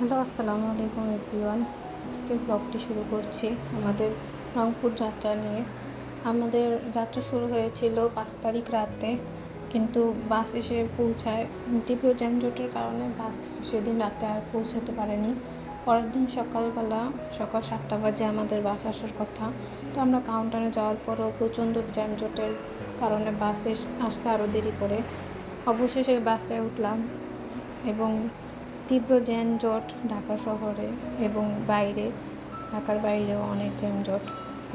Hello, আসসালামু আলাইকুম everyone. আজকের ব্লগটি শুরু করছি আমাদের রংপুর যাত্রা নিয়ে। আমাদের যাত্রা শুরু হয়েছিল পাঁচ তারিখ রাতে, কিন্তু বাস এসে পৌঁছায়। তীব্র যানজটের কারণে বাস সেদিন রাতে আর পৌঁছাতে পারেনি। পরের দিন সকালবেলা, সকাল সাতটা বাজে আমাদের বাস আসার কথা। তো আমরা কাউন্টারে যাওয়ার পরও প্রচণ্ড যানজটের কারণে বাসে আসতে আরও দেরি করে। অবশেষে বাসে উঠলাম এবং তীব্র যানজট ঢাকা শহরে এবং বাইরে, ঢাকার বাইরেও অনেক যানজট।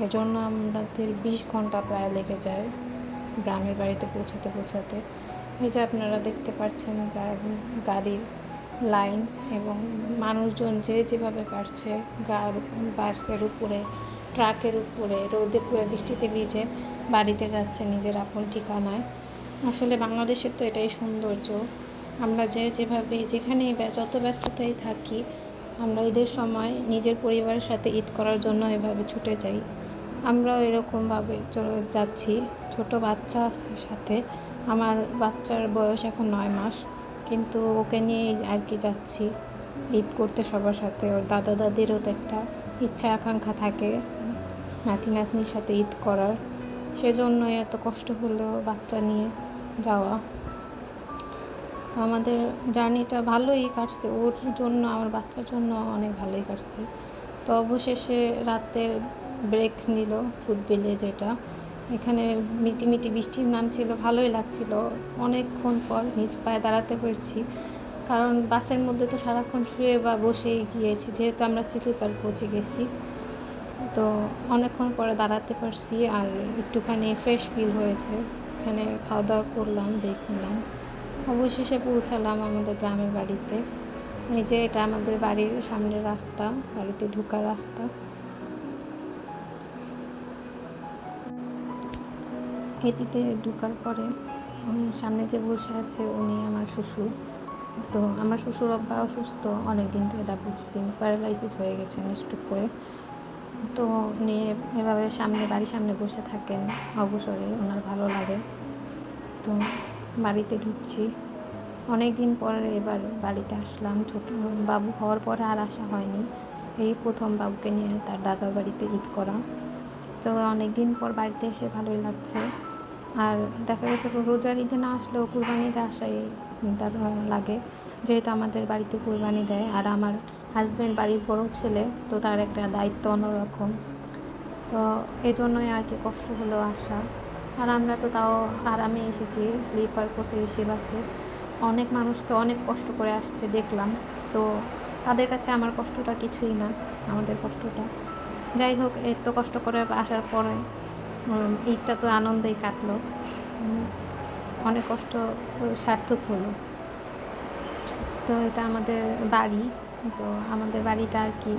এজন্য আমাদের বিশ ঘণ্টা প্রায় লেগে যায় গ্রামের বাড়িতে পৌঁছাতে পৌঁছাতে। এই যে আপনারা দেখতে পাচ্ছেন গাড়ির লাইন এবং মানুষজন যে যেভাবে গার বাসের উপরে, ট্রাকের উপরে, রোদে পুরো বৃষ্টিতে ভিজে বাড়িতে যাচ্ছে নিজের আপন ঠিকানায়। আসলে বাংলাদেশের তো এটাই সৌন্দর্য। আমরা যে যেভাবে, যেখানেই ব্যা- যত ব্যস্ততায় থাকি, আমরা ঈদের সময় নিজের পরিবারের সাথে ঈদ করার জন্য এভাবে ছুটে যাই। আমরাও এরকমভাবে যাচ্ছি। ছোট বাচ্চা সাথে। আমার বাচ্চার বয়স এখন নয় মাস। কিন্তু ওকে নিয়েই আর কি যাচ্ছি ঈদ করতে সবার সাথে। ওর দাদা দাদিরও তো একটা ইচ্ছা আকাঙ্ক্ষা থাকে, নাতি নাতনির সাথে ঈদ করার। সেজন্যই এত কষ্ট হলেও বাচ্চা নিয়ে যাওয়া। আমাদের জার্নিটা ভালোই কাটছে। ওর জন্য, আমার বাচ্চার জন্য অনেক ভালোই কাটছে। তো অবশেষে রাতের ব্রেক নিল ফুটবিলে যেটা। এখানে মিটি মিটি বৃষ্টির নাম ছিল, ভালোই লাগছিল। অনেকক্ষণ পর নিজ পায়ে দাঁড়াতে পেরেছি। কারণ বাসের মধ্যে তো সারাক্ষণ শুয়ে বা বসেই গিয়েছি, যেহেতু আমরা স্লিপার পৌঁছে গেছি। তো অনেকক্ষণ পরে দাঁড়াতে পারছি আর একটুখানি ফ্রেশ ফিল হয়েছে। এখানে খাওয়া দাওয়া করলাম ব্রেক নিলাম। অবশেষে পৌঁছালাম আমাদের গ্রামের বাড়িতে। এই যে এটা আমাদের বাড়ির সামনের রাস্তা, বাড়িতে ঢোকার রাস্তা। এটিতে ঢোকার পরে সামনে যে বসে আছে উনি আমার শ্বশুর। তো আমার শ্বশুর আব্বা অসুস্থ অনেক দিন ধরে যা তিনি প্যারালাইসিস হয়ে গেছেন স্ট্রোক করে। তো উনি এভাবে সামনে, বাড়ির সামনে বসে থাকেন। অবসরে ওনার ভালো লাগে। তো বাড়িতে ঢুকছি। অনেক দিন পরে এবার বাড়িতে আসলাম। ছোট বাবু হওয়ার পরে আর আসা হয়নি। এই প্রথম বাবুকে নিয়ে তার দাদার বাড়িতে ঈদ করা। তো অনেক দিন পর বাড়িতে এসে ভালোই লাগছে। আর দেখা গেছে রোজার ঈদে না আসলেও কুরবানিতে আসাই তার লাগে। যেহেতু আমাদের বাড়িতে কুরবানি দেয় আর আমার হাজব্যান্ড বাড়ির বড় ছেলে, তো তার একটা দায়িত্ব অন্যরকম। তো এই জন্যই আর কি কষ্ট হলেও আসা আর আমরা তো তাও আরামে এসেছি স্লিপার কোচে এসে বাসে। অনেক মানুষ তো অনেক কষ্ট করে আসছে, দেখলাম। তো তাদের কাছে আমার কষ্টটা কিছুই না, আমাদের কষ্টটা। যাই হোক এত কষ্ট করে আসার পরে ঈদটা তো আনন্দেই কাটলো। অনেক কষ্ট সার্থক হলো। তো এটা আমাদের বাড়ি, তো আমাদের বাড়িটা আর কি।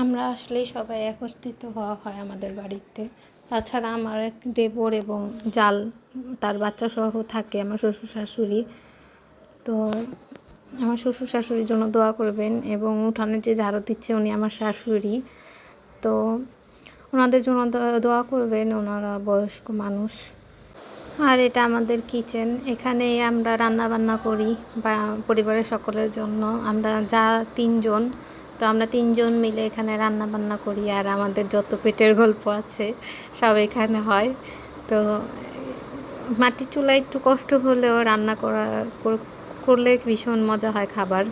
আমরা আসলেই সবাই একত্রিত হওয়া হয় আমাদের বাড়িতে। তাছাড়া আমার এক দেবর এবং জাল তার বাচ্চা সহ থাকে আমার শ্বশুর শাশুড়ি। তো আমার শ্বশুর শাশুড়ির জন্য দোয়া করবেন এবং উঠানে যে ঝাড়ু দিচ্ছে উনি আমার শাশুড়ি। তো ওনাদের জন্য দোয়া করবেন, ওনারা বয়স্ক মানুষ। আর এটা আমাদের কিচেন। এখানে আমরা রান্না বান্না করি বা পরিবারের সকলের জন্য। আমরা যা তিনজন তো আমরা তিনজন মিলে এখানে রান্না বান্না করি আর আমাদের যত পেটের গল্প আছে সব এখানে হয়। তো মাটির চুলায় একটু কষ্ট হলেও রান্না করা, কর- করলে ভীষণ মজা হয় খাবার।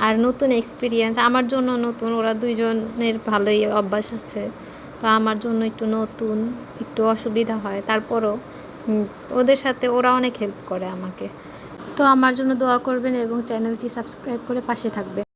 আর নতুন এক্সপিরিয়েন্স আমার জন্য নতুন, ওরা দুইজনের ভালোই অভ্যাস আছে। তো আমার জন্য একটু নতুন, একটু অসুবিধা হয়। তারপরও ওদের সাথে ওরা অনেক হেল্প করে আমাকে। তো আমার জন্য দোয়া করবেন এবং চ্যানেলটি সাবস্ক্রাইব করে পাশে থাকবে